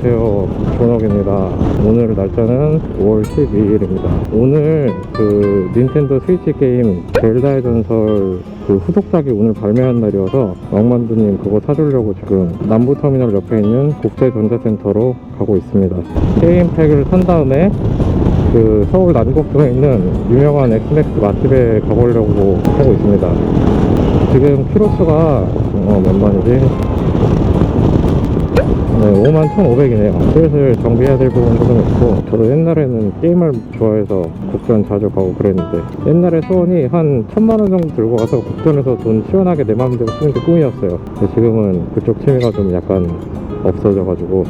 안녕하세요. 조혁입니다. 오늘 날짜는 5월 12일입니다. 오늘 그 닌텐도 스위치 게임 젤다의 전설 그 후속작이 오늘 발매한 날이어서 왕만두님 그거 사주려고 지금 남부터미널 옆에 있는 국제전자센터로 가고 있습니다. 게임팩을 산 다음에 그 서울 난곡동에 있는 유명한 엑스맥스 맛집에 가보려고 하고 있습니다. 지금 키로수가 어, 몇 만이지? 네, 51,500이네요. 슬슬 정비해야 될 부분도 좀 있고, 저도 옛날에는 게임을 좋아해서 국전 자주 가고 그랬는데, 옛날에 소원이 한 천만 원 정도 들고 가서 국전에서 돈 시원하게 내 마음대로 쓰는 게 꿈이었어요. 근데 지금은 그쪽 취미가 좀 약간 없어져가지고.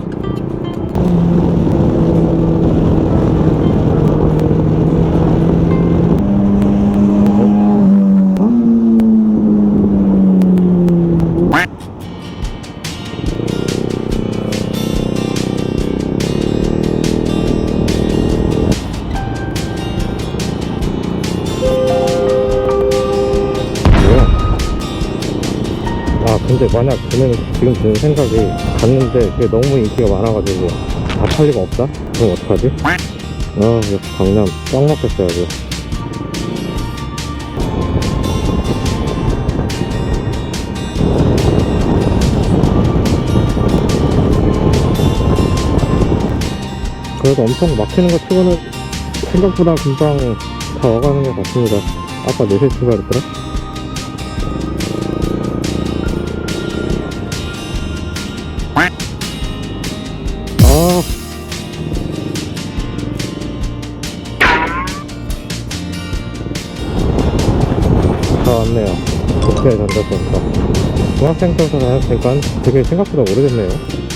근데 만약 그러면 지금 드는 생각이 갔는데 그게 너무 인기가 많아가지고 다 팔 리가 없다? 그럼 어떡하지? 아 역시 강남 꽉 막혔어요 아주 그래도 엄청 막히는 것 치고는 생각보다 금방 다 와가는 것 같습니다 아까 4시 출발했더라? 중학생센터 다녔으니까 되게 생각보다 오래됐네요.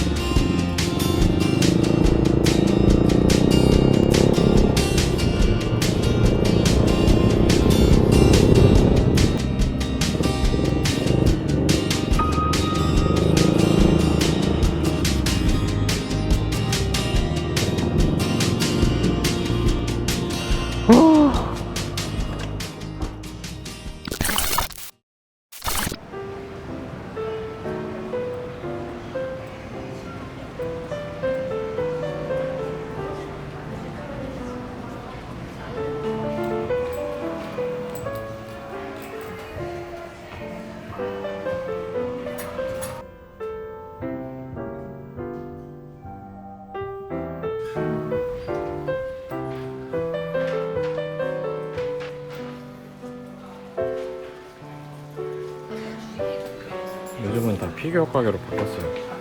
요즘은 다 피규어 가게로 바꿨어요.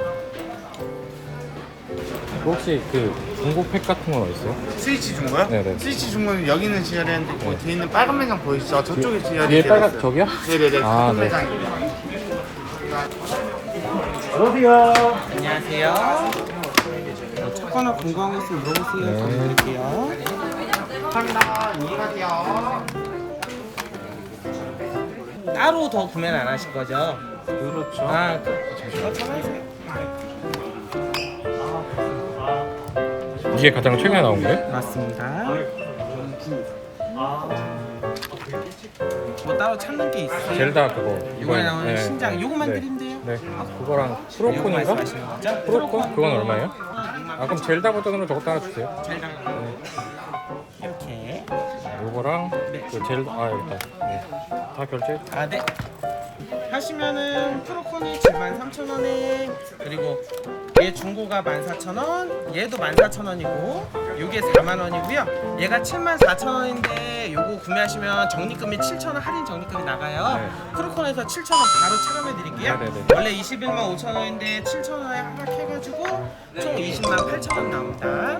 혹시 그 중고팩 같은 건 어딨어요? 스위치 중고요? 네네. 스위치 중고는 여기 있는 지열이 그 네. 뒤에 있는 빨간 매장 보이시죠? 저쪽에 지열이 뒤에 빨간. 저기요? 네네네. 아, 아, 네. 매장이에요. 안녕하세요. 첫번호 궁금한 거 있으면 물어보세요. 네. 도와드릴게요. 감사합니다. 안녕히 가세요. 따로 더 구매는 안 하실 거죠? 그렇죠. 아, 그. 이게 가장 최근에 나온 거예요? 맞습니다. 뭐 따로 찾는 게 있어요? 젤다 그거. 이거에 나오는 네. 신장 요것만 네. 드린대요? 네. 그거랑 요거 프로콘인가? 프로콘? 그건 얼마예요? 아 그럼 젤다 버전으로 저것도 하나 주세요. 젤다 이렇게 요거랑 네. 그 젤다 아 여기 있다. 네. 다 결제. 아 네. 하시면은 프로콘이 73,000원에 그리고 얘 중고가 14,000원 얘도 14,000원이고 요게 4만원이고요 얘가 74,000원인데 요거 구매하시면 적립금이 7,000원 할인 적립금이 나가요 네. 프로콘에서 7,000원 바로 차감해 드릴게요 네 네 네. 원래 21만 5천원인데 7천원에 하락해가지고 총 20만 8천원 나옵니다.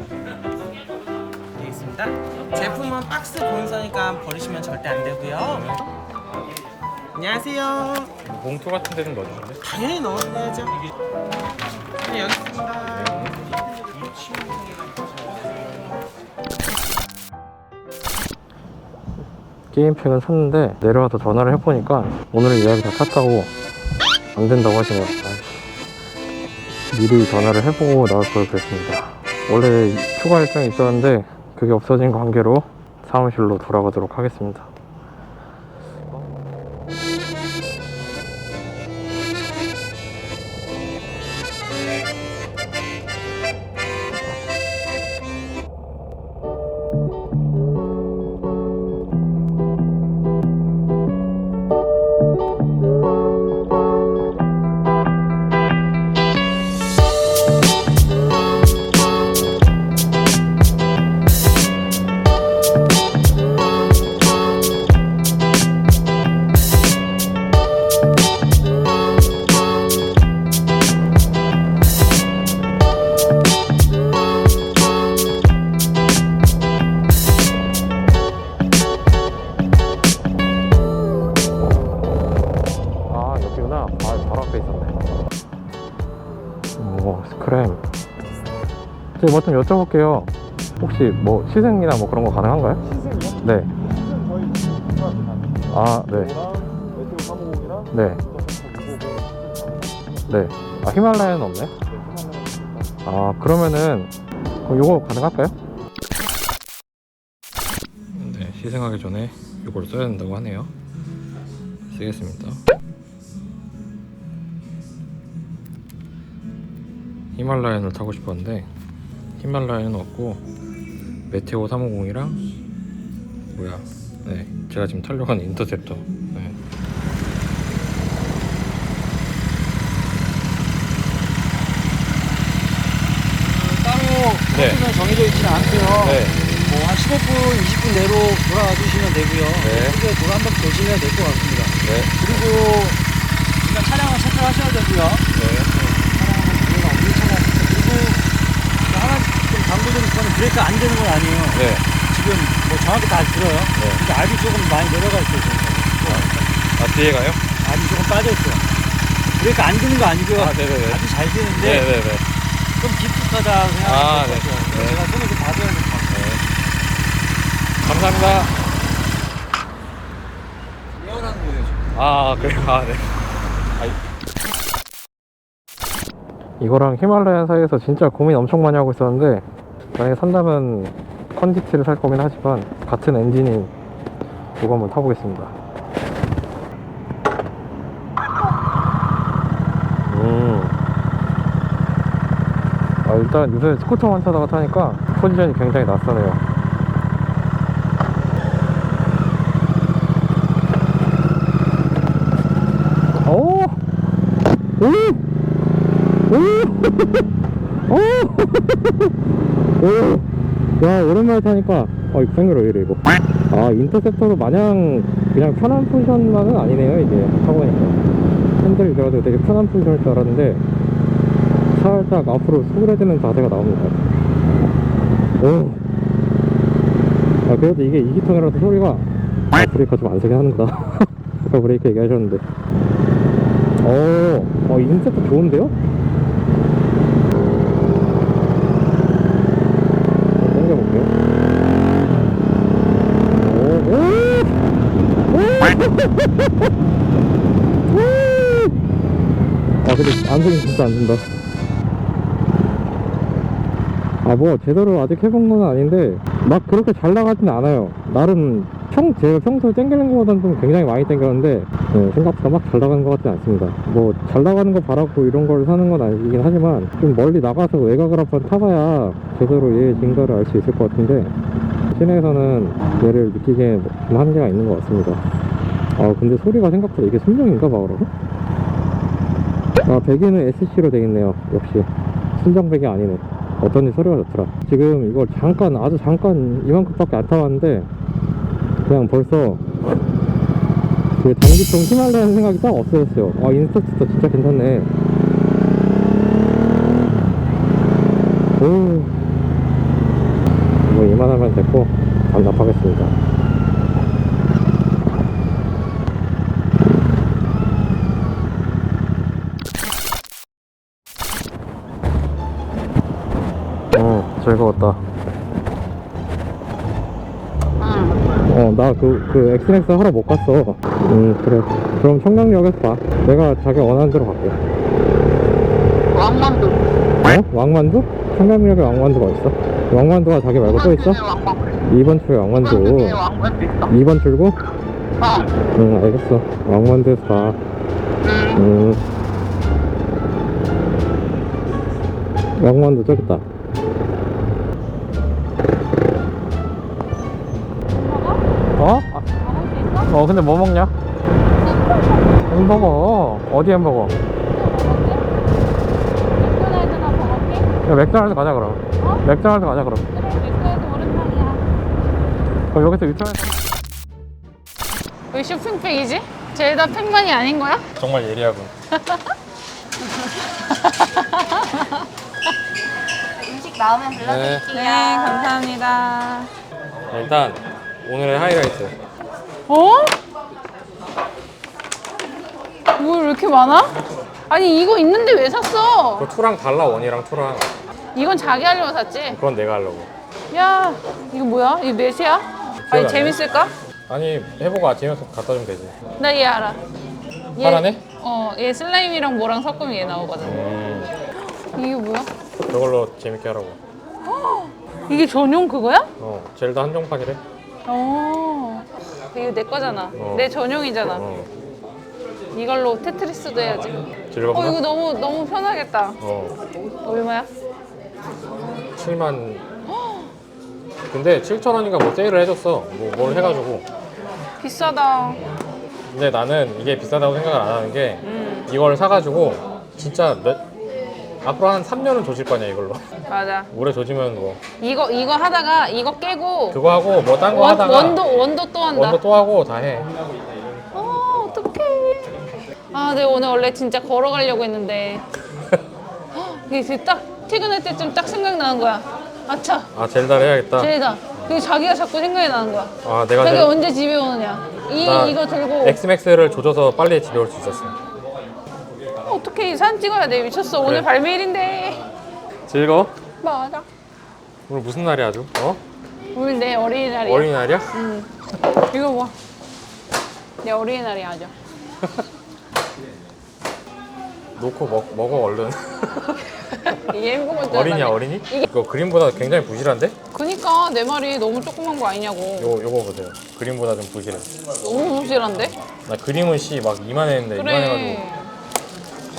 되겠습니다. 제품은 박스 본사니까 버리시면 절대 안 되고요. 안녕하세요. 봉투 같은 데 좀 넣어주실래요? 당연히 넣어드려야죠. 네, 여기 있습니다. 게임팩은 샀는데 내려와서 전화를 해보니까 오늘은 예약이 다 찼다고 안 된다고 하시네요. 아이씨. 미리 전화를 해보고 나올 걸 그랬습니다. 원래 추가 일정이 있었는데 그게 없어진 관계로 사무실로 돌아가도록 하겠습니다. 크렘. 제가 뭐좀 여쭤볼게요. 혹시 뭐 시승이나 뭐 그런 거 가능한가요? 시승이요? 네. 시승 저희 중요하게 가능해요. 아, 네. 이거랑 메테오 350이랑 네. 네. 아, 히말라야는 없네? 아, 그러면은, 그럼 요거 가능할까요? 네, 시승하기 전에 요걸 써야 된다고 하네요. 쓰겠습니다. 히말라야를 타고 싶었는데, 히말라야는 없고, 메테오 350이랑, 뭐야, 네, 제가 지금 타려고 하는 인터셉터. 네. 따로 네. 코스는 정해져 있지는 않고요. 네. 뭐 한 15분, 20분 내로 돌아와 주시면 되고요. 네. 크게 돌아 한번 보시면 될 것 같습니다. 네. 그리고 일단 차량을 체크하셔야 되고요. 네. 차량은 브레이크 안 되는 차량. 그리고 또 하나 좀 광고드릴 거는 브레이크 안 되는 건 아니에요. 네. 지금 뭐 정확히 다 들어요. 근데 알이 조금 많이 내려가 있어요. 지금. 아, 뒤에 가요? 알이 조금 빠져 있어요. 브레이크 안 되는 거 아니고요. 아, 네네네. 아주 잘 되는데 네네네. 좀 깊숙하다 아, 될것 네. 같아요. 네. 제가 손을 좀 봐줘야 될 것 같아요. 감사합니다. 예언하는 거예요. 아, 그래요? 아, 네. 이거랑 히말라야 사이에서 진짜 고민 엄청 많이 하고 있었는데, 만약에 산다면 컨디티를 살 거긴 하지만, 같은 엔진인 이거 한번 타보겠습니다. 음. 아, 일단 요새 스쿠터만 타다가 타니까 포지션이 굉장히 낯서네요. 오! 오! 오! 오! 오! 야, 오랜만에 타니까, 아, 생각을 왜 이래, 이거. 아, 인터셉터도 마냥 그냥 편한 포지션만은 아니네요, 이게. 타보니까. 핸들 들어도 되게 편한 포지션일 줄 알았는데, 살짝 앞으로 수그러지는 자세가 나옵니다. 오! 아, 그래도 이게 2기통이라서 소리가, 아, 브레이크가 좀 안 세게 하는구나. 아까 브레이크 얘기하셨는데. 어, 어, 인셉트 좋은데요? 당겨볼게요. 오, 오! 오! 아, 근데 안성이 진짜 안 된다. 아, 뭐, 제대로 아직 해본 건 아닌데, 막 그렇게 잘 나가진 않아요. 나름, 평, 제가 평소에 땡기는 것보다는 좀 굉장히 많이 땡겼는데, 네, 생각보다 막 잘 나가는 것 같진 않습니다. 뭐, 잘 나가는 거 바라고 이런 걸 사는 건 아니긴 하지만, 좀 멀리 나가서 외곽을 한번 타봐야 제대로 얘의 진가를 알 수 있을 것 같은데, 시내에서는 얘를 느끼기엔 좀 한계가 있는 것 같습니다. 아, 근데 소리가 생각보다 이게 순정인가 봐라고? 아, 배기는 SC로 되겠네요. 역시. 순정 배기 아니네. 어쩐지 소리가 좋더라. 지금 이걸 잠깐, 아주 잠깐 이만큼밖에 안 타봤는데, 그냥 벌써 그 단기통 히말라야 생각이 딱 없어졌어요. 아, 인스타트도 진짜 괜찮네. 오. 뭐 이만하면 됐고, 반납하겠습니다. 즐거웠다. 어, 나 그, 그, 엑스넥스 하러 못 갔어. 음, 그래. 그럼 청량역에서 봐. 내가 자기 원하는 대로 갈게. 왕만두. 어? 왕만두? 청량역에 왕만두가 있어? 왕만두가 자기 말고 또 있어? 2번 출에 왕만두. 2번 출구? 어. 응, 알겠어. 왕만두에서 봐. 음. 음. 왕만두 저기 있다. 근데 뭐 먹냐? 햄버거. 어디 햄버거? 맥도날드나 버거킹? 야, 맥도날드 가자, 그럼. 어? 맥도날드 가자, 그럼. 그래 맥도날드 오랜만이야 그럼 여기서 유턴해서. 왜 쇼핑백이지? 쟤다 팩만이 아닌 거야? 정말 예리하군. 음식 나오면 네. 네 감사합니다 일단, 오늘의 하이라이트. 어? 뭐 이렇게 많아? 아니 이거 있는데 왜 샀어? 그 투랑 달라 원이랑 투랑 이건 자기 하려고 샀지? 그건 내가 하려고 야 이거 뭐야? 이거 몇이야? 아니. 재밌을까? 아니 해보고 아침에 갖다 주면 되지 나 얘 알아 얘- 파라네? 어얘 슬라임이랑 뭐랑 섞으면 얘 나오거든 음 이게 뭐야? 저걸로 재밌게 하라고 이게 전용 그거야? 어 젤다 한정판이래 어 이거 내 거잖아. 어. 내 전용이잖아. 어. 이걸로 테트리스도 해야지. 즐겁나? 어 이거 너무 너무 편하겠다. 어. 얼마야? 7만. 근데 7천 원인가 뭐 세일을 해줬어. 뭐 뭘 해가지고. 비싸다. 근데 나는 이게 비싸다고 생각을 안 하는 게 음. 이걸 사가지고 진짜 몇 앞으로 한 3년은 조질 거냐 이걸로. 맞아. 오래 조지면 뭐. 이거 이거 하다가 이거 깨고 그거 하고 뭐 딴 거 원, 하다가 원도 원도 또 한다. 원도 또 하고 다해. 어 어떡해. 아 내가 오늘 원래 진짜 걸어가려고 했는데. 헉, 이게 지금 딱 퇴근할 때쯤 딱 생각나는 거야. 아차. 아 젤다를 해야겠다. 쟤다. 그게 자기가 자꾸 생각이 나는 거야. 아 내가 자기 젤- 언제 집에 오느냐. 이 나 이거 들고. 엑스맥스를 조져서 빨리 집에 올 수 있었어 어떻게 사진 찍어야 돼 미쳤어 오늘 그래. 발매일인데 즐거워? 맞아 오늘 무슨 날이야 아주? 어? 오늘 내 어린이날이야 어린이날이야? 응 이거 봐 내 어린이날이야 아주 놓고 먹, 먹어 얼른 이게 햄버거 줄 어린이야 알았네. 어린이? 이거 그림보다 굉장히 부실한데? 그니까 내 말이 너무 조그만 거 아니냐고 요, 요거 보세요 그림보다 좀 부실해 너무 부실한데? 나 그림은 씨막 이만했는데 이만해가지고 그래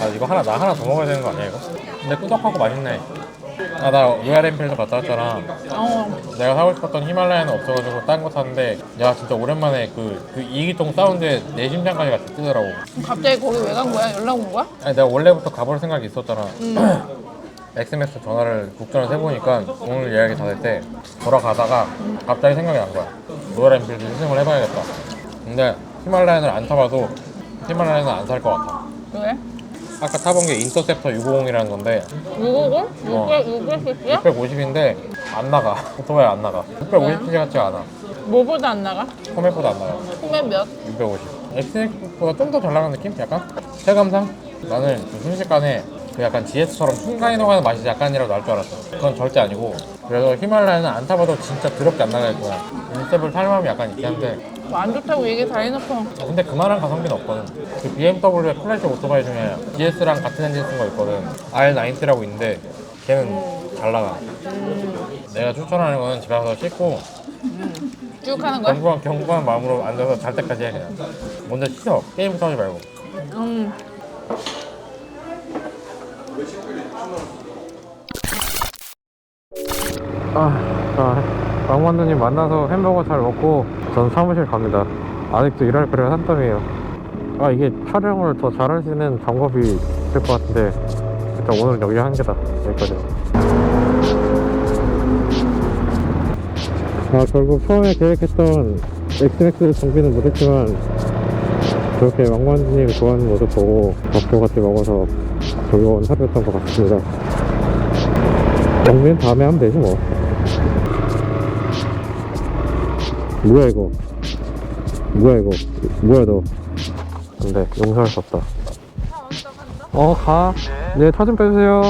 아 이거 하나 나 하나 더 먹어야 되는 거 아니야 이거? 근데 꾸덕하고 맛있네. 아나 URMP에서 갔다 왔잖아. 어. 내가 사고 싶었던 히말라야는 없어가지고 딴 거 샀는데 야 진짜 오랜만에 그, 그 이기통 사운드에 내 심장까지 같이 뜨더라고. 갑자기 거기 왜 간 거야? 연락 온 거야? 아니 내가 원래부터 가볼 생각이 있었잖아. 엑스맥스 전화를 국전에서 해보니까 오늘 예약이 다 됐대. 돌아가다가 갑자기 생각이 난 거야. URMP에서 희생을 해봐야겠다. 근데 히말라야를 안 타봐도 히말라야는 안 살 것 같아. 왜? 아까 타본 게 인터셉터 650이라는 건데 650? 어. 600, 600cc야? 650인데 안 나가 오토바이 안 나가 650cc 같지가 않아 뭐보다 안 나가? 포맷보다 안 나가 소매 몇? 650 엑스맥보다 좀 더 잘 나가는 느낌? 약간? 체감상? 나는 그 순식간에 그 약간 GS처럼 순간이 녹아는 맛이 약간이라도 날 줄 알았어. 그건 절대 아니고. 그래서 히말라야는 안 타봐도 진짜 더럽게 안 나갈 거야. 인셉을 탈 마음이 약간 있긴 한데. 뭐안 좋다고 얘기 다 해놓고. 근데 그만한 가성비는 없거든. 그 BMW의 클래식 오토바이 중에 GS랑 같은 엔진 쓴 거 있거든. R90라고 있는데 걔는 잘 나가. 내가 추천하는 거는 집에 가서 씻고 쭉 하는 거야? 경고한, 경고한 마음으로 앉아서 잘 때까지 해 그냥. 먼저 씻어. 게임부터 하지 말고. 음. 아, 자, 왕만두님 만나서 햄버거 잘 먹고 전 사무실 갑니다. 아직도 일할 거리가 산더미에요. 아, 이게 촬영을 더 잘할 수 있는 방법이 있을 것 같은데 일단 오늘은 여기 한 개다. 여기까지. 아, 결국 처음에 계획했던 엑스맥스 정비는 못했지만 그렇게 왕만두님 좋아하는 모습 보고 밥도 같이 먹어서 즐거운 하루였던 것 같습니다. 정비는 다음에 하면 되지 뭐. 뭐야 이거? 뭐야 이거? 뭐야 너? 안돼 용서할 수 없다. 어 가. 네 차 좀 빼주세요.